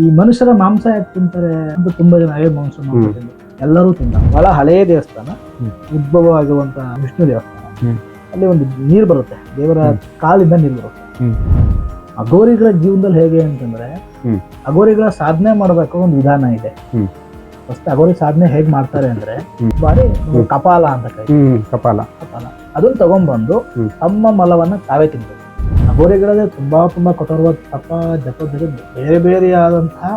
ಈ ಮನುಷ್ಯರ ಮಾಂಸ ಯಾಕೆ ತಿಂತಾರೆ ಅಂತ ತುಂಬಾ ಜನ ಏ ಮಾಂಸ ಎಲ್ಲರೂ ತಿಂದ ಬಹಳ ಹಳೆಯ ದೇವಸ್ಥಾನ. ಉದ್ಭವ ಆಗುವಂತಹ ವಿಷ್ಣು ದೇವಸ್ಥಾನ. ಅಲ್ಲಿ ಒಂದು ನೀರು ಬರುತ್ತೆ. ದೇವರ. ಕಾಲಿಂದ ನೀರು ಬರುತ್ತೆ. ಅಗೋರಿಗಳ ಜೀವನದಲ್ಲಿ ಹೇಗೆ ಅಂತಂದ್ರೆ ಅಗೋರಿಗಳ ಸಾಧನೆ ಮಾಡಬೇಕು ಒಂದು ವಿಧಾನ ಇದೆ. ಫಸ್ಟ್ ಅಗೋರಿ ಸಾಧನೆ ಹೇಗ್ ಮಾಡ್ತಾರೆ ಅಂದ್ರೆ ಬಾರಿ ಕಪಾಲ ಅಂತ ಕಪಾಲ. ಕಪಾಲ. ಅದನ್ನ ತಗೊಂಡ್ಬಂದು. ತಮ್ಮ ಮಲವನ್ನ ತಾವೇ ತಿನ್ಬೇಕು. ಅಘೋರಿಗಳಲ್ಲೇ ತುಂಬ ತುಂಬ ಕಠೋರವಾದ ತಪ ಜಪ ಬೇರೆ ಬೇರೆ ಬೇರೆಯಾದಂತಹ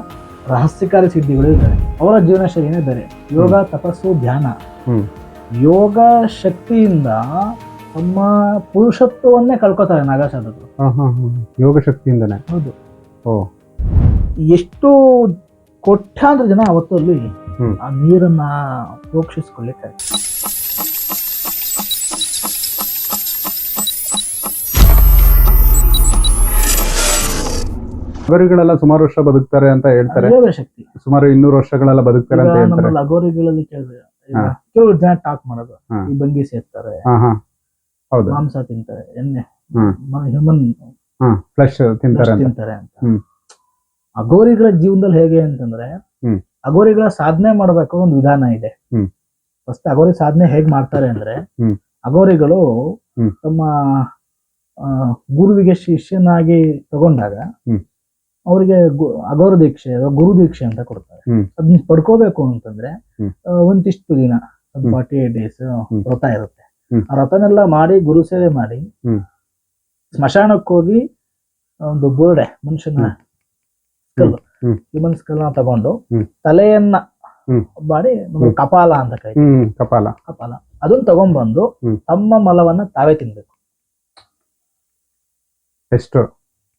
ರಹಸ್ಯಕಾರಿ ಸಿದ್ಧಿಗಳು ಇದ್ದಾರೆ ಅವರ ಜೀವನ ಶೈಲಿನೇ ಬೇರೆ. ಯೋಗ ತಪಸ್ಸು ಧ್ಯಾನ. ಯೋಗ ಶಕ್ತಿಯಿಂದ ತಮ್ಮ ಪುರುಷತ್ವವನ್ನೇ ಕಳ್ಕೊತಾರೆ ನಾಗಾಸಾಧಕರು ಯೋಗ ಶಕ್ತಿಯಿಂದನೇ? ಹೌದು. ಓ. ಎಷ್ಟು ಅಂದ್ರೆ ಜನ ಅವತ್ತಲ್ಲಿ. ಆ ನೀರನ್ನ ಪ್ರೋಕ್ಷಿಸ್ಕೊಳ್ಳಿಕ್ಕೆ ಅಗರಿಗಳೆಲ್ಲ ಸುಮಾರು ವರ್ಷ ಬದುಕ್ತಾರೆ ಅಂತ ಹೇಳ್ತಾರೆ ಶಕ್ತಿ ಸುಮಾರು ಇನ್ನೂರು ವರ್ಷಗಳೆಲ್ಲ ಬದುಕ್ತಾರೆ ಈಗ ಅಂತ ಹೇಳ್ತಾರೆ ನಮ್ಮಲ್ಲಿ ಅಗೋರಿಗಳಲ್ಲಿ ಕೇಳಿದ್ರೆ ಹಾ. ಜನ ಟಾಕ್ ಮಾಡೋದು ಹಾ. ಈ ಬಂಗಿ ಸೇರ್ತಾರೆ ಹಾ ಹಾ ಹೌದು ಮಾಂಸ ತಿಂತಾರೆ ಎಣ್ಣೆ ಹ್ಮ್. ಹ್ಯೂಮನ್ ಹಾ ಫ್ಲೆಶ್ ತಿಂತಾರೆ ಅಂತ ತಿಂತಾರೆ ಅಂತ ಹ್ಮ್. ಅಗೋರಿಗಳ ಜೀವನದಲ್ಲಿ ಹೇಗೆ ಅಂತಂದ್ರೆ ಹ್ಮ್. ಅಗೋರಿಗಳ ಸಾಧನೆ ಮಾಡಬೇಕು ಒಂದು ವಿಧಾನ ಇದೆ ಹ್ಮ್. ಫಸ್ಟ್ ಅಗೋರಿ ಸಾಧನೆ ಹೇಗ್ ಮಾಡ್ತಾರೆ ಅಂದ್ರೆ ಹ್ಮ್. ಅಗೋರಿಗಳು ಹ್ಮ್. ತಮ್ಮ ಆ, ಗುರುವಿಗೆ ಶಿಷ್ಯನಾಗಿ ತಗೊಂಡಾಗ ಹ್ಮ್. ಅವರಿಗೆ ಅಗೌರ ದೀಕ್ಷೆ ಅಥವಾ ಗುರು ದೀಕ್ಷೆ ಅಂತ ಕೊಡ್ತಾರೆ. ಅದನ್ನ ಪಡ್ಕೋಬೇಕು ಅಂತಂದ್ರೆ ಒಂದಿಷ್ಟು ದಿನ. Forty eight days. ವ್ರತ ಇರುತ್ತೆ. ಆ ವ್ರತನೆಲ್ಲ ಮಾಡಿ ಗುರು ಸೇವೆ ಮಾಡಿ. ಸ್ಮಶಾನಕ್ಕೆ ಹೋಗಿ ಒಂದು ಬುರುಡೆ ಮನುಷ್ಯನ. ಹ್ಯೂಮನ್ ಸ್ಕಲ್ ತಗೊಂಡು ತಲೆಯನ್ನ ಮಾಡಿ ಕಪಾಲ ಅಂತ ಕೈ ಕಪಾಲ. ಕಪಾಲ. ಅದನ್ನ ತಗೊಂಡ್ಬಂದು. ತಮ್ಮ ಮಲವನ್ನ ತಾವೇ ತಿನ್ಬೇಕು. ಎಷ್ಟು?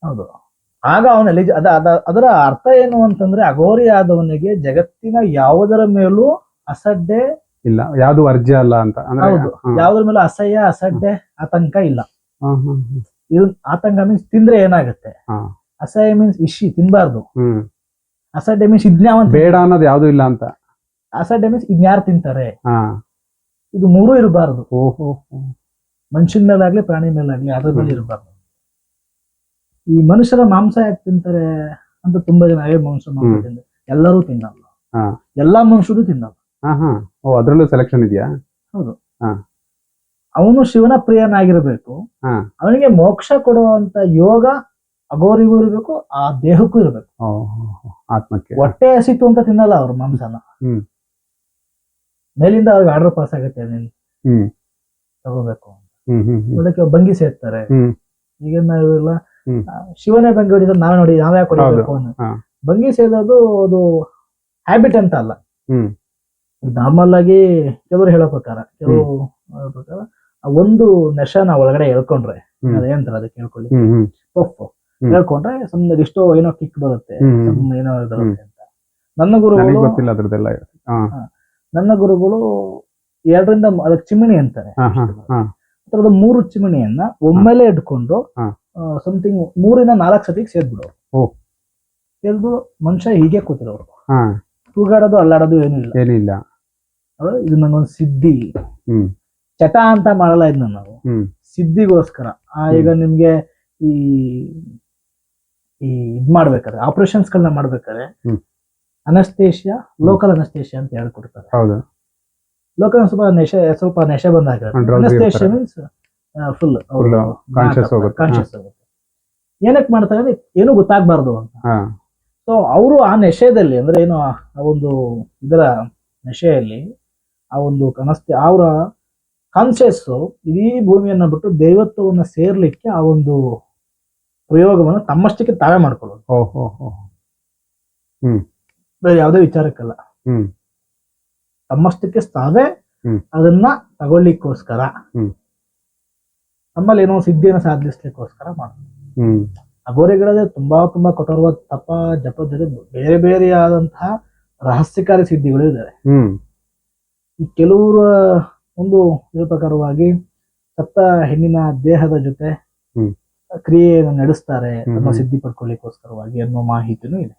ಹೌದು. ಆಗ ಅವನಲ್ಲಿ ಅದ ಅದ- ಅದರ ಅರ್ಥ ಏನು ಅಂತಂದ್ರೆ ಅಘೋರಿ ಆದವನಿಗೆ ಜಗತ್ತಿನ ಯಾವುದರ ಮೇಲೂ ಅಸಡ್ಡೆ ಇಲ್ಲ ಯಾವ್ದು ವರ್ಜ್ಯ ಅಲ್ಲ ಅಂತ. ಹೌದು. ಯಾವುದ್ರ ಮೇಲೂ ಅಸಹ್ಯ ಅಸಡ್ಡೆ ಆತಂಕ ಇಲ್ಲ. ಇದು ಆತಂಕ ಮೀನ್ಸ್ ತಿಂದ್ರೆ ಏನಾಗುತ್ತೆ. ಅಸಹ್ಯ ಮೀನ್ಸ್ ಇಶಿ ತಿನ್ಬಾರ್ದು. ಅಸಡ್ಡೆ ಮೀನ್ಸ್ ಇದ್ನ್ಯಾವಂತ ಬೇಡ ಅನ್ನೋದು ಯಾವ್ದು ಇಲ್ಲ ಅಂತ. ಅಸಡ್ಡೆ ಮೀನ್ಸ್ ಇದ್ನ್ಯಾರು ತಿಂತಾರೆ. ಇದು ಮೂರು ಇರಬಾರ್ದು. ಓಹೋ ಮನುಷ್ಯನ ಮೇಲಾಗ್ಲಿ ಪ್ರಾಣಿ ಮೇಲಾಗ್ಲಿ ಅದ್ರ ಮೇಲೆ ಇರಬಾರ್ದು. ಈ ಮನುಷ್ಯರ ಮಾಂಸ ಯಾಕೆ ತಿಂತಾರೆ ಅಂತ ತುಂಬಾ ಜನ ಅವೇ ಮಾಂಸ ಮಾಂಸ ಎಲ್ಲರೂ ತಿನ್ನಲ್ಲ. ಹಾ. ಎಲ್ಲಾ ಮನುಷ್ಯರು ತಿನ್ನಲ್ಲ. ಹಾ ಹಾ. ಓ ಅದ್ರಲ್ಲೂ ಸೆಲೆಕ್ಷನ್ ಇದೆಯಾ? ಹೌದು. ಅವನು ಶಿವನ ಪ್ರಿಯನಾಗಿರ್ಬೇಕು. ಹಾ. ಅವನಿಗೆ ಮೋಕ್ಷ ಕೊಡುವಂತ ಯೋಗ ಅಗೋರಿಗೂ ಇರಬೇಕು ಆ ದೇಹಕ್ಕೂ ಇರಬೇಕು. ಓ ಆತ್ಮಕ್ಕೆ. ಹೊಟ್ಟೆ ಹಸಿತು ಅಂತ ತಿನ್ನಲ್ಲ ಅವ್ರು ಮಾಂಸನ. ಹ್ಮ್. ಮೇಲಿಂದ ಅವ್ರಿಗೆ ಆರ್ಡರ್ ಪಾಸ್ ಆಗುತ್ತೆ ನೀನ್ ಹ್ಮ್. ತಗೋಬೇಕು ಹ್ಮ್ ಹ್ಮ್ ಹ್ಮ್. ನೋಡಕ್ಕೆ ಬಂಗಿ ಸೇರ್ತಾರೆ. ಹ್ಮ್. ಈಗ ನಾವೆಲ್ಲ ಹ್ಮ್. ಆ, ಶಿವನೇ ಬಂಗಿ ಹೊಡಿದ್ರೆ ನಾವೇ ನೋಡಿ ನಾವೇ ಕೊಡಬೇಕು ಅನ್ನೋ. ಬಂಗಿ ಸೇದೋದು ಅದು ಹ್ಯಾಬಿಟ್ ಅಂತ ಅಲ್ಲ. ನಾರ್ಮಲ್ ಆಗಿ ಕೆಲವರು ಹೇಳೋ ಪ್ರಕಾರ ಕೆಲವು ಪ್ರಕಾರ ಒಂದು ನೆಶನ ಒಳಗಡೆ ಎಳ್ಕೊಂಡ್ರೆ ಹ್ಮ್. ಅದೇಂತಾರೆ ಅದಕ್ಕೆ ಹೇಳ್ಕೊಳ್ಳಿ. ಪಪ್ಪು. ಹೇಳ್ಕೊಂಡ್ರೆ ಸುಮ್ಮನೆ ಇಷ್ಟೋ ಏನೋ ಕಿಕ್ ಬರುತ್ತೆ ಏನೋ ಬರುತ್ತೆ ಅಂತ. ನನ್ನ ಗುರುಗಳು ಗೊತ್ತಿಲ್ಲ ಅದ್ರದ್ದೆಲ್ಲ. ನನ್ನ ಗುರುಗಳು ಎರಡರಿಂದ ಅದಕ್ಕೆ ಚಿಮಣಿ ಅಂತಾರೆ. ಮೂರು ಚಿಮಣಿಯನ್ನ ಒಮ್ಮೆಲೆ ಇಟ್ಕೊಂಡು. ಸಮಥಿಂಗ್ ಮೂರಿಂದ ನಾಲ್ಕು ಸತಿಗೆ ಸೇರ್ಬಿಡೋರು. ಓ. ಸೇದ್ದು ಮನುಷ್ಯ ಹೀಗೆ ಕೂತಿರೋರು. ತೂಗಾಡೋದು ಅಲ್ಲಾಡೋದು ಏನೂ ಇಲ್ಲ. ಏನಿಲ್ಲ. ಇದು ನಂಗೊಂದು ಸಿದ್ಧಿ. ಚಟ ಅಂತ ಮಾಡಲ್ಲ ಇದನ್ನ ನಾವು. ಸಿದ್ಧಿಗೋಸ್ಕರ. ಆ, ಈಗ ನಿಮ್ಗೆ ಈ ಈ ಇದ್ ಮಾಡ್ಬೇಕಾದ್ರೆ ಆಪರೇಷನ್ಸ್ ಗಳನ್ನ ಮಾಡ್ಬೇಕಾದ್ರೆ. ಅನಸ್ತೇಷಿಯಾ ಲೋಕಲ್ ಅನಸ್ತೇಷಿಯಾ ಅಂತ ಹೇಳ್ಕೊಡ್ತಾರೆ. ಲೋಕಲ್ ಸ್ವಲ್ಪ ನೆಶೆ ಸ್ವಲ್ಪ ನೆಶೆ ಬಂದಾಗ ಅನಸ್ತೇಷಿಯಾ ಮೀನ್ಸ್ ಫುಲ್ ಕಾನ್ಶಿಯಸ್ ಆಗುತ್ತೆ ಏನಕ್ಕೆ ಮಾಡ್ತಾರೆ ಅಂದ್ರೆ ಏನು ಗೊತ್ತಾಗ್ಬಾರ್ದು ಅಂತ. ಸೊ ಅವರು ಆ ನೆಶೆದಲ್ಲಿ ಅಂದ್ರೆ ಏನು ಆ ಒಂದು ಇದರ ನೆಶೆಯಲ್ಲಿ ಆ ಒಂದು ಕನಸ್ತಿ ಅವರ ಕಾನ್ಶಿಯಸ್ ಇಡೀ ಭೂಮಿಯನ್ನ ಬಿಟ್ಟು ದೈವತ್ವವನ್ನ ಸೇರ್ಲಿಕ್ಕೆ ಆ ಒಂದು ಪ್ರಯೋಗವನ್ನು ತಮ್ಮಷ್ಟಕ್ಕೆ ತಾವೇ ಮಾಡ್ಕೊಳ್ಳೋದು. ಬೇರೆ ಯಾವುದೇ ವಿಚಾರಕ್ಕಲ್ಲ. ಹ್ಮ್. ತಮ್ಮಷ್ಟಕ್ಕೆ ತಾವೇ ಅದನ್ನ ತಗೊಳ್ಳಿಕ್ಕೋಸ್ಕರ. ಹ್ಮ್. ನಮ್ಮಲ್ಲಿ ಏನೋ ಸಿದ್ಧಿಯನ್ನು ಸಾಧಿಸ್ಲಿಕ್ಕೋಸ್ಕರ ಮಾಡೋದು. ಅಗೋರಿ ಗಿಡದ ತುಂಬಾ ತುಂಬಾ ಕಠೋರವಾದ ತಪ ಜಪದ ಜೊತೆ ಬೇರೆ ಬೇರೆಯಾದಂತಹ ರಹಸ್ಯಕಾರಿ ಸಿದ್ಧಿಗಳು ಇದ್ದಾವೆ ಈ ಕೆಲವರ ಒಂದು ಇದ್ರ ಪ್ರಕಾರವಾಗಿ ಸತ್ತ ಹೆಣ್ಣಿನ ದೇಹದ ಜೊತೆ. ಕ್ರಿಯೆಯನ್ನು ನಡೆಸ್ತಾರೆ ಅಥವಾ ತಮ್ಮ ಸಿದ್ಧಿ ಪಡ್ಕೊಳ್ಳಿಕ್ಕೋಸ್ಕರವಾಗಿ ಅನ್ನೋ ಮಾಹಿತಿನೂ ಇದೆ.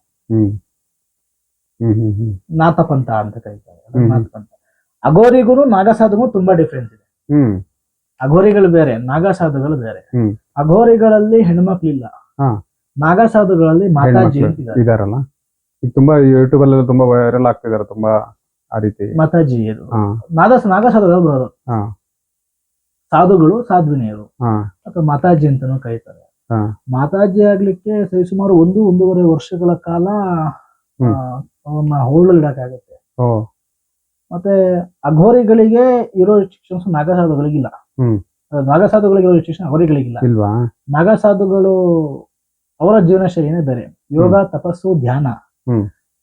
ನಾಥಪಂಥ ಅಂತ ಕರೀತಾರೆ. ನಾಥಪಂಥ. ಅಗೋರಿಗೂ ನಾಗಸಾಧುಗೂ ತುಂಬಾ ಡಿಫ್ರೆನ್ಸ್ ಇದೆ. ಅಘೋರಿಗಳು ಬೇರೆ ನಾಗಸಾಧುಗಳು ಬೇರೆ. ಅಘೋರಿಗಳಲ್ಲಿ ಹೆಣ್ಮಕ್ಳಿಲ್ಲ. ನಾಗಸಾಧುಗಳಲ್ಲಿ ಮಾತಾಜಿ ಅಂತಿದ್ದಾರೆ ಇದಾರಲ್ಲ? ಈಗ ತುಂಬಾ ಯೂಟ್ಯೂಬ್ ಅಲ್ಲಿ ತುಂಬಾ ವೈರಲ್ ಆಗ್ತಿದಾರೆ ತುಂಬಾ ಆ ರೀತಿ. ಮಾತಾಜಿ ಇದು. ನಾದ ನಾಗಸಾಧುಗಳು ಬರೋದು ಸಾಧುಗಳು ಸಾಧ್ವಿನಿಯರು. ಅಥವಾ ಮಾತಾಜಿ ಅಂತಾನೂ ಕರೀತಾರೆ. ಮಾತಾಜಿ ಆಗ್ಲಿಕ್ಕೆ ಸರಿಸುಮಾರು ಒಂದು ಒಂದೂವರೆ ವರ್ಷಗಳ ಕಾಲ ಅವನ್ನ ಹೋಳಲಿಡಕ್ಕಾಗತ್ತೆ ಓ. ಮತ್ತೆ ಅಘೋರಿಗಳಿಗೆ ಇರೋ ಶಿಕ್ಷಣ ನಾಗಸಾಧುಗಳಿಗಿಲ್ಲ. ಹ್ಮ್. ನಾಗಸಾಧುಗಳಿಗೆ ಶಿಕ್ಷಣ ಅವರಿಗಳಿಗಿಲ್ಲ. ಇಲ್ವಾ? ನಾಗಸಾಧುಗಳು ಅವರ ಜೀವನ ಶೈಲಿನೇ ಬೇರೆ. ಯೋಗ ತಪಸ್ಸು ಧ್ಯಾನ.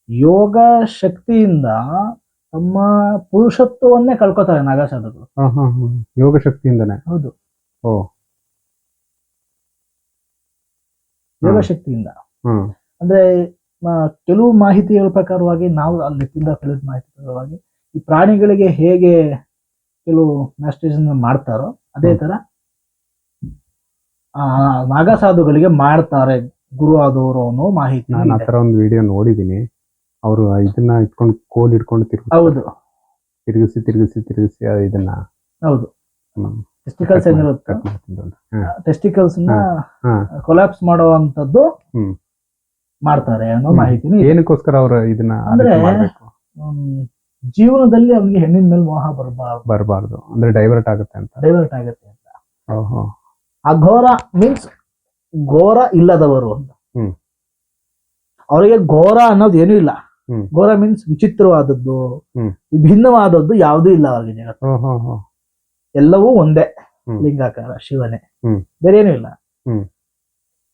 ಯೋಗ ಶಕ್ತಿಯಿಂದ ತಮ್ಮ ಪುರುಷತ್ವವನ್ನೇ ಕಳ್ಕೊತಾರೆ ನಾಗಸಾಧುಗಳು. ಯೋಗ ಶಕ್ತಿಯಿಂದನೇ? ಹೌದು. ಓ. ಯೋಗ. ಶಕ್ತಿಯಿಂದ. ಅಂದ್ರೆ ಕೆಲವು ಮಾಹಿತಿಗಳ ಪ್ರಕಾರವಾಗಿ ನಾವು ಅಲ್ಲಿ ತಿಂದ ಕಲಿತ ಮಾಹಿತಿ ಪ್ರಕಾರವಾಗಿ ಈ ಪ್ರಾಣಿಗಳಿಗೆ ಹೇಗೆ ಕೆಲವು ಮ್ಯಾಸ್ಟೇಜನ್ ಮಾಡ್ತಾರೋ ಅದೇ ತರ ಆ ನಾಗಸಾಧುಗಳಿಗೆ ಮಾಡ್ತಾರೆ ಗುರು ಆದವರು ಅನ್ನೋ ಮಾಹಿತಿ ನಾನು ಆ ಇದೆ. ತರ ಒಂದು ವಿಡಿಯೋ ನೋಡಿದೀನಿ. ಅವರು ಇದನ್ನ ಇಟ್ಕೊಂಡು ಕೋಲ್ ಇಟ್ಕೊಂಡು ತಿರುಗಿ ಹೌದು. ತಿರುಗಿಸಿ ತಿರುಗಿಸಿ ತಿರುಗಿಸಿ ಇದನ್ನ. ಹೌದು. ಹ್ಮ್, ಟೆಸ್ಟಿಕಲ್ಸ್ cut ಮಾಡ್- ಏನಿರುತ್ತೆ cut ಮಾಡ್ತೀನಿ ಅಂತ. ಹಾ, ಟೆಸ್ಟಿಕಲ್ಸ್ನ ಹಾ. ಕೊಲಾಪ್ಸ್ ಮಾಡುವಂತದ್ದು ಹ್ಮ್. ಮಾಡ್ತಾರೆ ಅನ್ನೋ ಮಾಹಿತಿ ಮಾಹಿತಿನೂ ಇದೆ. ಏನಕ್ಕೋಸ್ಕರ ಅವರು ಇದನ್ನ ಆ ಅಂದ್ರೆ- ಮಾಡ್ಬೇಕು? ಹ್ಮ್, ಜೀವನದಲ್ಲಿ ಅವನಿಗೆ ಹೆಣ್ಣಿನ ಮೇಲೆ ಮೋಹ ಬರಬಾರ್ದು. ಬರಬಾರ್ದು. ಅಂದ್ರೆ ಡೈವರ್ಟ್ ಆಗುತ್ತೆ ಅಂತ. ಡೈವರ್ಟ್ ಆಗುತ್ತೆ ಅಂತ. ಓಹೋ. ಅಘೋರ ಮೀನ್ಸ್ ಘೋರ ಇಲ್ಲದವರು ಅಂತ. ಅವರಿಗೆ ಘೋರ ಅನ್ನೋದು ಏನೂ ಇಲ್ಲ. ಘೋರ ಮೀನ್ಸ್ ವಿಚಿತ್ರವಾದದ್ದು. ವಿಭಿನ್ನವಾದದ್ದು ಯಾವುದೂ ಇಲ್ಲ ಅವರಿಗೆ ಜಗತ್ತು. ಎಲ್ಲವೂ ಒಂದೇ. ಲಿಂಗಾಕಾರ ಶಿವನೇ. ಬೇರೆ ಏನೂ ಇಲ್ಲ.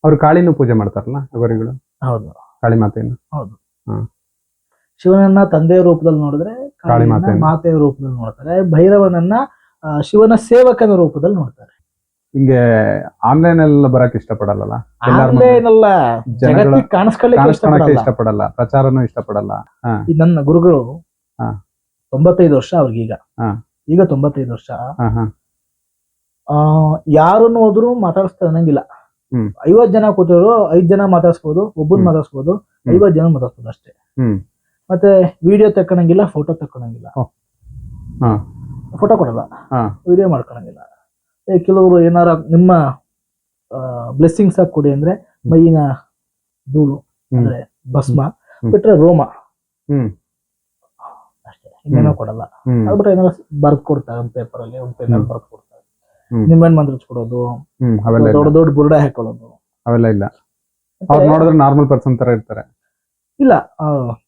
ಅವ್ರು ಕಾಳಿನೂ ಪೂಜೆ ಮಾಡ್ತಾರಲ್ಲ ಅವರಿಗಳು? ಹೌದು. ಕಾಳಿ ಮಾತೆಯನ್ನು? ಹೌದು. ಶಿವನನ್ನ ತಂದೆಯ ರೂಪದಲ್ಲಿ ನೋಡಿದ್ರೆ ಮಾತೆಯನ್ನ. ಮಾತೆಯ ರೂಪದಲ್ಲಿ ನೋಡ್ತಾರೆ. ಭೈರವನನ್ನ ಶಿವನ ಸೇವಕನ ರೂಪದಲ್ಲಿ ನೋಡ್ತಾರೆ. ಹಿಂಗೆ ಆನ್ಲೈನ್ ಎಲ್ಲ ಬರಕ್ ಇಷ್ಟಪಡಲ್ಲ ಕಾಣಿಸ್ಕೊಳ್ಳಿಕ್ಕೆ ಇಷ್ಟಪಡಲ್ಲ. ಪ್ರಚಾರನೂ ಇಷ್ಟಪಡಲ್ಲ. ನನ್ನ ಗುರುಗಳು. ತೊಂಬತ್ತೈದು ವರ್ಷ ಅವ್ರಿಗೀಗ. ಈಗ ಈಗ ತೊಂಬತ್ತೈದು ವರ್ಷ. ಯಾರನ್ನು ಹೋದ್ರು ಮಾತಾಡಿಸ್ತಾ ಅನ್ನಂಗಿಲ್ಲ. ಐವತ್ ಜನ ಕೂತಿದ್ರು ಐದ್ ಜನ ಮಾತಾಡ್ಸ್ಬೋದು ಒಬ್ಬನ್. ಮಾತಾಡ್ಸ್ಬೋದು ಐವತ್ ಜನ ಮಾತಾಡ್ಸ್ಬೋದು ಅಷ್ಟೇ. ಮತ್ತೆ ವಿಡಿಯೋ ತಕ್ಕೊಳಂಗಿಲ್ಲ ಫೋಟೋ ತಕ್ಕೊಳಂಗಿಲ್ಲ. ಹಾ. ಫೋಟೋ ಕೊಡಲ್ಲ. ಹಾ. ವಿಡಿಯೋ ಮಾಡ್ಕೊಳಂಗಿಲ್ಲ. ಏ, ಕೆಲವರು ಏನಾರ ನಿಮ್ಮ ಬ್ಲೆಸ್ಸಿಂಗ್ಸ್ ಆಗಿ ಕೊಡಿ ಅಂದ್ರೆ ಮೈನ ಧೂಳು ಅಂದ್ರೆ ಭಸ್ಮ ಬಿಟ್ರೆ ರೋಮ. ಹ್ಮ್. ಅಷ್ಟೇ ಇನ್ನೇನೋ ಕೊಡಲ್ಲ. ಅದು ಬಿಟ್ರೆ ಏನಾರ ಬರ್ದ್ ಕೊಡ್ತಾರೆ ಒಂದು ಪೇಪರ್ ಅಲ್ಲಿ ಒಂದು ಪೇಪರ್. ಬರ್ದ್ ಕೊಡ್ತಾರೆ. ನಿಂಬೆಹಣ್ಣು ಮಂತ್ರ ಕೊಡೋದು ದೊಡ್ಡ ದೊಡ್ಡ ಬುರುಡೆ ಹಾಕೊಳ್ಳೋದು ಅವೆಲ್ಲ ಇಲ್ಲ. ಅವ್ರು ನೋಡಿದ್ರೆ ನಾರ್ಮಲ್ ಪರ್ಸನ್ ತರ ಇರ್ತಾರೆ. ಇಲ್ಲ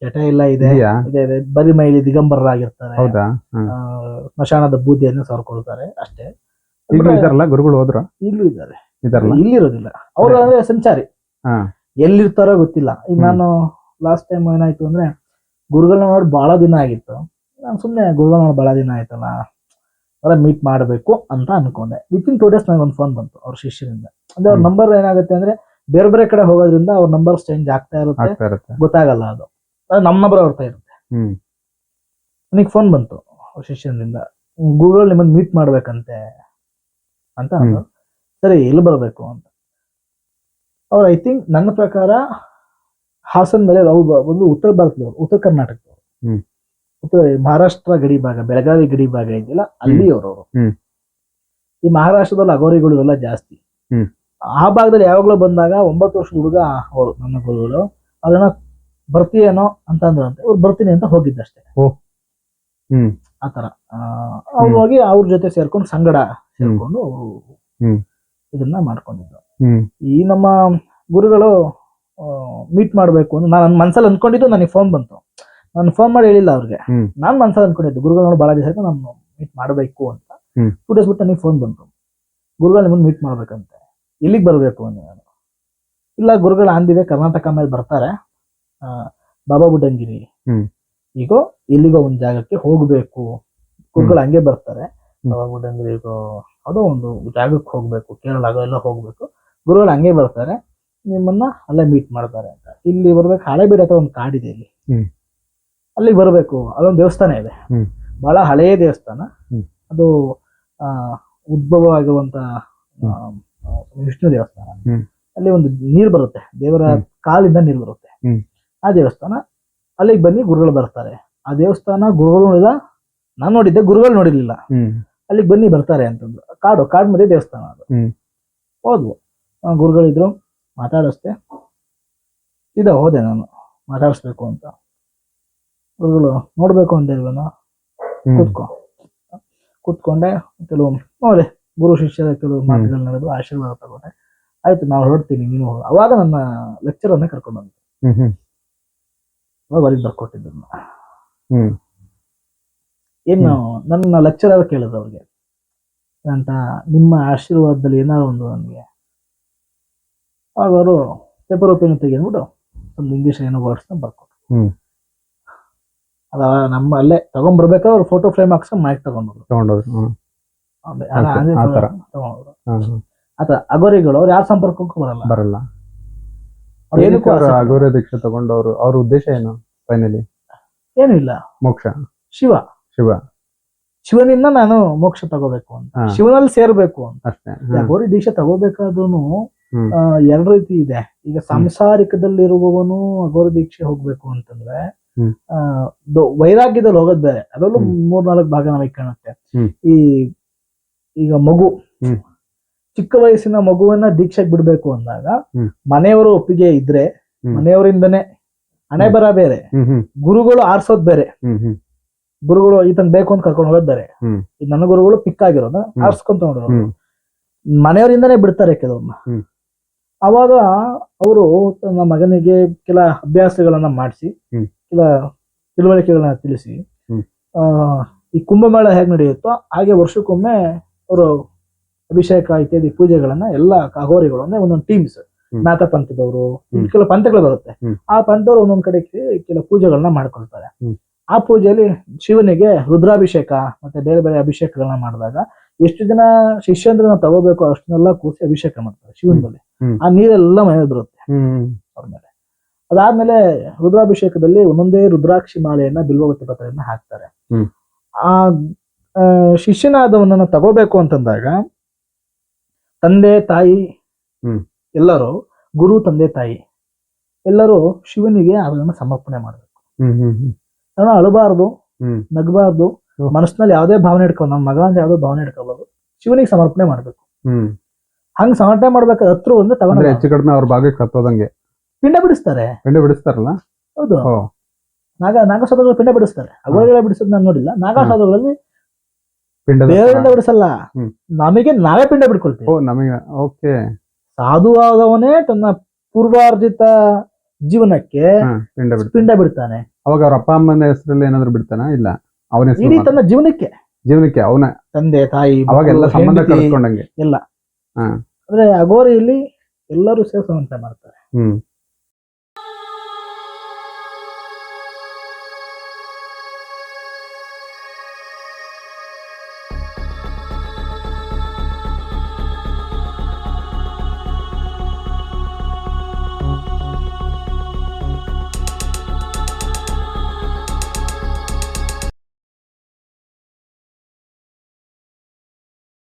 ಜಟ ಇಲ್ಲ ಇದೆ. ಇದೆಯಾ? ಇದೆ ಇದೆ. ಬರಿ ಮೈಲಿ ದಿಗಂಬರರಾಗಿರ್ತಾರೆ. ಹೌದಾ. ಆ, ಸ್ಮಶಾನದ ಬೂದಿಯನ್ನು ಸವರ್ಕೊಳ್ತಾರೆ ಅಷ್ಟೇ. ಈಗಲೂ ಇದಾರಲ್ಲ ಗುರುಗಳು ಹೋದ್ರ? ಇಲ್ಲೂ ಇದ್ದಾರೆ. ಇದಾರಲ್ಲ ಇಲ್ಲಿರೋದಿಲ್ಲ. ಅವರು ಅಂದ್ರೆ ಸಂಚಾರಿ. ಹಾ. ಎಲ್ಲಿರ್ತಾರೋ ಗೊತ್ತಿಲ್ಲ. ಈಗ ಹ್ಮ್. ನಾನು ಲಾಸ್ಟ್ ಟೈಮ್ ಏನಾಯ್ತು ಅಂದ್ರೆ ಗುರುಗಳನ್ನ ನೋಡಿ ಬಹಳ ದಿನ ಆಗಿತ್ತು. ನಾನು ಸುಮ್ಮನೆ ಗುರುಗಳ ನೋಡಿ ಬಹಳ ದಿನ ಆಯ್ತಲ್ಲ ಅವರ ಮೀಟ್ ಮಾಡಬೇಕು ಅಂತ ಅನ್ಕೊಂಡೆ. ವಿತಿನ್ ಟೂ ಡೇಸ್ ನನಗೆ ಒಂದು ಫೋನ್ ಬಂತು ಅವ್ರ ಶಿಷ್ಯರಿಂದ. ಅಂದ್ರೆ ಅವ್ರ. ನಂಬರ್ ಏನಾಗುತ್ತೆ ಅಂದ್ರೆ ಬೇರೆ ಬೇರೆ ಕಡೆ ಹೋಗೋದ್ರಿಂದ ಅವ್ರ ನಂಬರ್ ಚೇಂಜ್ ಆಗ್ತಾ ಇರುತ್ತೆ. ಆಗ್ತಾ ಇರುತ್ತೆ. ಗೊತ್ತಾಗಲ್ಲ ಅದು. ಅದು ನಮ್ಮ ನಂಬರ್ ಬರ್ತಾ ಇರುತ್ತೆ. ಹ್ಮ್. ನನಗೆ ಫೋನ್ ಬಂತು ಅವ್ರ ಶಿಷ್ಯನಿಂದ. ಗೂಗಲ್ ನಿಮ್ಮನ್ನ ಮೀಟ್ ಮಾಡ್ಬೇಕಂತೆ ಅಂತ ಅಂದ್ರು. ಸರಿ ಎಲ್ಲಿ ಬರಬೇಕು ಅಂತ. ಅವ್ರು ಐ ಥಿಂಕ್ ನನ್ನ ಪ್ರಕಾರ ಹಾಸನ ಮೇಲೆ ಅವ್ರು ಬ- ಒಂದು ಉತ್ತರ ಭಾರತದವ್ರು ಉತ್ತರ ಕರ್ನಾಟಕದವ್ರು. ಹ್ಮ್. ಉತ್ತರ ಮಹಾರಾಷ್ಟ್ರ ಗಡಿ ಭಾಗ ಬೆಳಗಾವಿ ಗಡಿ ಭಾಗ ಇದೆಯಲ್ಲ ಅಲ್ಲಿ ಅವರು. ಹ್ಮ್. ಈ ಮಹಾರಾಷ್ಟ್ರದಲ್ಲಿ ಅಗೋರಿಗಳು ಎಲ್ಲ ಜಾಸ್ತಿ. ಹ್ಮ್. ಆ ಭಾಗದಲ್ಲಿ ಯಾವಾಗಲೂ ಬಂದಾಗ ಒಂಬತ್ತು ವರ್ಷದ ಹುಡುಗ ಅವರು ನನ್ನ ಗುರುಗಳು ಅದನ್ನ ಬರ್ತೀಯೇನೋ ಅಂತ ಅಂದ್ರಂತೆ ಅವ್ರು ಬರ್ತೀನಿ ಅಂತ ಹೋಗಿದ್ದಷ್ಟೇ. ಆತರ ಅವ್ರು. ಹೋಗಿ ಅವ್ರ ಜೊತೆ ಸೇರ್ಕೊಂಡು ಸಂಗಡ ಸೇರ್ಕೊಂಡು ಅವರು ಇದನ್ನ ಮಾಡ್ಕೊಂಡಿದ್ರು. ಈ ನಮ್ಮ ಗುರುಗಳು ಮೀಟ್ ಮಾಡ್ಬೇಕು ಅಂತ ನಾನು ಮನ್ಸಲ್ಲಿ ಅನ್ಕೊಂಡಿದ್ದು ನನಗೆ ಫೋನ್ ಬಂತು. ನಾನು ಫೋನ್ ಮಾಡಿ ಹೇಳಿಲ್ಲ ಅವ್ರಿಗೆ. ನಾನು ಮನ್ಸಲ್ಲಿ ಅನ್ಕೊಂಡಿದ್ದು ಗುರುಗಳು ನೋಡಿ ಭಾಳ ದಿವಸ ನಾನು ಮೀಟ್ ಮಾಡಬೇಕು ಅಂತ. ಟೂ ಡೇಸ್ ಬಿಟ್ಟು ನನಗೆ ಫೋನ್ ಬಂತು. ಗುರುಗಳು ನಿಮ್ಮನ್ನು ಮೀಟ್ ಮಾಡ್ಬೇಕಂತೆ. ಎಲ್ಲಿಗೆ ಬರಬೇಕು ನಾನು. ಇಲ್ಲ ಗುರುಗಳು ಅಂದಿದೆ ಕರ್ನಾಟಕ ಮೇಲೆ ಬರ್ತಾರೆ. ಆ, ಬಾಬಾ ಬುಡಂಗಿರಿ. ಈಗ ಇಲ್ಲಿಗೋ ಒಂದು ಜಾಗಕ್ಕೆ ಹೋಗ್ಬೇಕು. ಗುರುಗಳು ಹಂಗೆ ಬರ್ತಾರೆ. ಬಾಬಾ ಬುಡಂಗಿರಿಗೋ ಅದೋ ಒಂದು ಜಾಗಕ್ಕೆ ಹೋಗ್ಬೇಕು ಕೇರಳ ಎಲ್ಲ ಹೋಗ್ಬೇಕು. ಗುರುಗಳು ಹಂಗೆ ಬರ್ತಾರೆ. ನಿಮ್ಮನ್ನ ಅಲ್ಲೇ ಮೀಟ್ ಮಾಡ್ತಾರೆ ಅಂತ. ಇಲ್ಲಿ ಬರ್ಬೇಕು ಹಳೆಬೀಡು ಅಥವಾ ಒಂದು ಕಾಡಿದೆ ಇಲ್ಲಿ. ಅಲ್ಲಿಗೆ ಬರಬೇಕು ಅಲ್ಲೊಂದು ದೇವಸ್ಥಾನ ಇದೆ. ಬಹಳ ಹಳೆಯ ದೇವಸ್ಥಾನ. ಅದು ಆ ಉದ್ಭವ ಆಗುವಂತ ವಿಷ್ಣು ದೇವಸ್ಥಾನ. ಅಲ್ಲಿ ಒಂದು ನೀರು ಬರುತ್ತೆ. ದೇವರ ಕಾಲಿಂದ ನೀರು ಬರುತ್ತೆ. ಆ ದೇವಸ್ಥಾನ ಅಲ್ಲಿಗೆ ಬನ್ನಿ ಗುರುಗಳು ಬರ್ತಾರೆ. ಆ ದೇವಸ್ಥಾನ ಗುರುಗಳು ನೋಡಿದ ನಾನು ನೋಡಿದ್ದೆ ಗುರುಗಳು ನೋಡಿರ್ಲಿಲ್ಲ. ಅಲ್ಲಿಗೆ ಬನ್ನಿ ಬರ್ತಾರೆ ಅಂತಂದ್ರು. ಕಾಡು ಕಾಡು ಮಧ್ಯೆ ದೇವಸ್ಥಾನ ಅದು. ಹೋದ್ವು. ಗುರುಗಳಿದ್ರು ಮಾತಾಡಿಸ್ದೆ ಇದ ಹೋದೆ ನಾನು ಮಾತಾಡಿಸ್ಬೇಕು ಅಂತ. ಗುರುಗಳು ನೋಡ್ಬೇಕು ಅಂತ ಇಲ್ವೇನೋ? ಹ್ಮ್. ಕೂತ್ಕೊ. ಕೂತ್ಕೊಂಡೆ ಕೆಲವು ನೋಡಿ. ಗುರು ಶಿಷ್ಯರ ಕೆಲವು ಮಾತುಗಳು ನಡೆದು ಆಶೀರ್ವಾದ ತಗೊಂಡೆ. ಆಯ್ತು ನಾವು ಹೊರಡ್ತೀನಿ ನೀನು ಹೋಗು. ಅವಾಗ ನನ್ನ ಲೆಕ್ಚರನ್ನೇ ಕರ್ಕೊಂಡು ಬಂದೆ. ಹ್ಮ್ ಹ್ಮ್. ಅವಾಗ ಅಲ್ಲಿ ಬರ್ಕೊಟ್ಟಿದ್ದನ್ನ ಹ್ಮ್. ಏನು ನನ್ನ ಲೆಕ್ಚರರ್ ಕೇಳಿದ್ರು ಅವ್ರಿಗೆ? ಅಂತ ನಿಮ್ಮ ಆಶೀರ್ವಾದದಲ್ಲಿ ಏನಾದ್ರು ಒಂದು ನನಗೆ? ಅವಾಗ ಅವರು ಪೇಪರ್ ಓಪನ್ ತೆಗೆದ್ಬಿಟ್ಟು ಒಂದು ಇಂಗ್ಲೀಷ್ ಏನೋ ವರ್ಡ್ಸ್ನ ಬರ್ಕೊಟ್ರು. ಹ್ಮ್. ಅದ ನಮ್ಮ ಅಲ್ಲೇ ತಗೊಂಡ್ಬರ್ಬೇಕಾದ್ರೆ ಅವ್ರು ಫೋಟೋ ಫ್ರೇಮ್ ಹಾಕ್ಸ್ಕೊಂಡು ಮೈಕ್ ತಗೊಂಡ್ರು. ತಗೊಂಡೋದ್ರು ಹ್ಮ್. ಆಂಜನೇಯ ಆ ಥರ. ತಗೊಂಡ್ರು ಹ್ಮ್ ಹ್ಮ್. ಆತರ ಅಗೋರಿಗಳು ಅವ್ರು ಯಾರ ಸಂಪರ್ಕಕ್ಕೂ ಬರಲ್ಲ ಬರಲ್ಲ ಅವ್ರು ಏನಕ್ಕೂ. ದೀಕ್ಷೆ ತಗೊಂಡವ್ರು ಅವ್ರ ಉದ್ದೇಶ ಏನು ಫೈನಲಿ ಏನೂ ಇಲ್ಲ ಮೋಕ್ಷ ಶಿವ ಶಿವ ಶಿವನಿಂದ ನಾನು ಮೋಕ್ಷ ತಗೋಬೇಕು ಅಂತ ಹಾ. ಶಿವನಲ್ಲಿ ಸೇರ್ಬೇಕು ಅಂತ ಅಷ್ಟೇ ಹ್ಮ್. ಅಗೋರಿ ದೀಕ್ಷೆ ತಗೋಬೇಕಾದ್ರೂ ಹ್ಮ್. ಎರಡು ರೀತಿ ಇದೆ ಈಗ ಸಾಂಸಾರಿಕದಲ್ಲಿರುವವನು ಅಗೋರಿ ದೀಕ್ಷೆ ಹೋಗ್ಬೇಕು ಅಂತಂದ್ರೆ ಹ್ಮ್. ಆ, ದೊ- ವೈರಾಗ್ಯದಲ್ಲಿ ಹೋಗೋದ್ ಬೇರೆ ಅದರಲ್ಲೂ ಹ್ಮ್. ಮೂರ್ನಾಲ್ಕು ಭಾಗ ನಮಗೆ ಕಾಣುತ್ತೆ ಹ್ಮ್. ಈ ಈಗ ಮಗು. ಚಿಕ್ಕ ವಯಸ್ಸಿನ ಮಗುವನ್ನ ದೀಕ್ಷೆಗೆ ಬಿಡ್ಬೇಕು ಅಂದಾಗ. ಮನೆಯವರು ಒಪ್ಪಿಗೆ ಇದ್ರೆ. ಮನೆಯವರಿಂದನೇ ಹಣೆ ಬರ ಬೇರೆ ಗುರುಗಳು ಆರ್ಸೋದ್ ಬೇರೆ ಗುರುಗಳು ಈತನ್ ಬೇಕು ಅಂತ ಕರ್ಕೊಂಡು ಹೋಗೋದ್ ಬೇರೆ ನನ್ನ ಗುರುಗಳು ಪಿಕ್ ಆಗಿರೋದ. ಆರ್ಸ್ಕೊಂತ ಹ್ಮ್. ಮನೆಯವರಿಂದನೇ ಬಿಡ್ತಾರೆ ಕೆಲವನ್ನ ಹ್ಮ್. ಅವಾಗ ಅವರು ತನ್ನ ಮಗನಿಗೆ ಕೆಲ ಅಭ್ಯಾಸಗಳನ್ನ ಮಾಡಿಸಿ. ಕೆಲ ತಿಳುವಳಿಕೆಗಳನ್ನ ತಿಳಿಸಿ ಆ ಈ ಕುಂಭಮೇಳ ಹೇಗ್ ನಡೆಯುತ್ತೋ ಹಾಗೆ ವರ್ಷಕ್ಕೊಮ್ಮೆ ಅವರು ಅಭಿಷೇಕ ಇತ್ಯಾದಿ ಪೂಜೆಗಳನ್ನ ಎಲ್ಲ ಅಘೋರಿಗಳು ಅಂದ್ರೆ ಒಂದೊಂದು ಟೀಮ್ಸ್. ನಾಥ ಪಂಥದವರು ಕೆಲವು ಪಂಥಗಳು ಬರುತ್ತೆ. ಆ ಪಂಥವ್ರು ಒಂದೊಂದ್ ಕಡೆ ಕೆಲವು ಪೂಜೆಗಳನ್ನ ಮಾಡ್ಕೊಳ್ತಾರೆ. ಆ ಪೂಜೆಯಲ್ಲಿ ಶಿವನಿಗೆ ರುದ್ರಾಭಿಷೇಕ ಮತ್ತೆ ಬೇರೆ ಬೇರೆ ಅಭಿಷೇಕಗಳನ್ನ ಮಾಡಿದಾಗ ಎಷ್ಟು ಜನ ಶಿಷ್ಯಂದ್ರನ್ನ ತಗೋಬೇಕು ಅಷ್ಟನ್ನೆಲ್ಲ ಕೂರಿಸಿ ಅಭಿಷೇಕ ಮಾಡ್ತಾರೆ ಶಿವನ ಮೇಲೆ ಆ ನೀರೆಲ್ಲ ಮನೆ ಬರುತ್ತೆ ಅವ್ರ ಮೇಲೆ ಅದಾದ್ಮೇಲೆ ರುದ್ರಾಭಿಷೇಕದಲ್ಲಿ ಒಂದೊಂದೇ ರುದ್ರಾಕ್ಷಿ ಮಾಲೆಯನ್ನ ಬಿಲ್ವವತಿ ಪತ್ರೆಯನ್ನ ಹಾಕ್ತಾರೆ. ಆ, ಶಿಷ್ಯನಾದವನನ್ನ ತಗೋಬೇಕು ಅಂತಂದಾಗ ತಂದೆ ತಾಯಿ. ಎಲ್ಲರೂ ಗುರು ತಂದೆ ತಾಯಿ ಎಲ್ಲರೂ ಶಿವನಿಗೆ ಅದನ್ನ ಸಮರ್ಪಣೆ ಮಾಡಬೇಕು. ನಾನು ಅಳಬಾರ್ದು. ನಗಬಾರ್ದು. ಮನಸ್ಸಿನಲ್ಲಿ ಯಾವುದೇ ಭಾವನೆ ಇಟ್ಕೊಂಡು ನಮ್ಮ ಮಗ ಯಾವುದೋ ಭಾವನೆ ಇಟ್ಕೋಬಾರ್ದು. ಶಿವನಿಗೆ ಸಮರ್ಪಣೆ ಮಾಡ್ಬೇಕು. ಹಂಗ ಹಂಗ್ ಸಮರ್ಪಣೆ ಮಾಡ್ಬೇಕಾದ್ರೆ ಹತ್ರ ಒಂದು ತಗೊಂಡ್ರೆ ತಗೊಂಡು ಹೆಚ್ಚು ಕಡಿಮೆ ಅವ್ರ ಭಾಗಕ್ಕೆ ಕತ್ತೋದಂಗೆ ಪಿಂಡ ಬಿಡಿಸ್ತಾರೆ. ಪಿಂಡ ಬಿಡಿಸ್ತಾರಲ್ಲ? ಹೌದು. ನಾಗ ನಾಗಸಾಧುಗಳು ಪಿಂಡ ಬಿಡಿಸ್ತಾರೆ. ಅವುಗಳ ಬಿಡಿಸೋದು ನಾನು ನೋಡಿಲ್ಲ. ಪಿಂಡದ ಬೇರೆಯಿಂದ ಬಿಡಿಸಲ್ಲ. ನಮಗೆ ನಾವೇ ಪಿಂಡ ಬಿಡ್ಕೊಳ್ತೀವಿ. ಓ ನಮಗೆ? ಓಕೆ. ಸಾಧುವಾದವನೇ ತನ್ನ ಪೂರ್ವಾರ್ಜಿತ ಜೀವನಕ್ಕೆ ಪಿಂಡ ಬಿಡ್ತಾನೆ. ಅವಾಗ ಅವ್ರ ಅಪ್ಪ ಅಮ್ಮನ ಹೆಸರಲ್ಲಿ ಏನಾದ್ರು ಬಿಡ್ತಾನ? ಇಲ್ಲ. ಅವನ ಹೆಸರು ಇಡೀ ತನ್ನ ಜೀವನಕ್ಕೆ. ಜೀವನಕ್ಕೆ ಅವನ. ತಂದೆ ತಾಯಿ ಅವಾಗೆಲ್ಲ ಸಂಬಂಧ ಕಳ್ಕೊಂಡಂಗೆ ಎಲ್ಲ. ಹಾ. ಅಂದ್ರೆ ಅಗೋರಿಯಲ್ಲಿ ಎಲ್ಲರೂ ಸೇರಿ ಮಾಡ್ತಾರೆ. ಹ್ಮ್.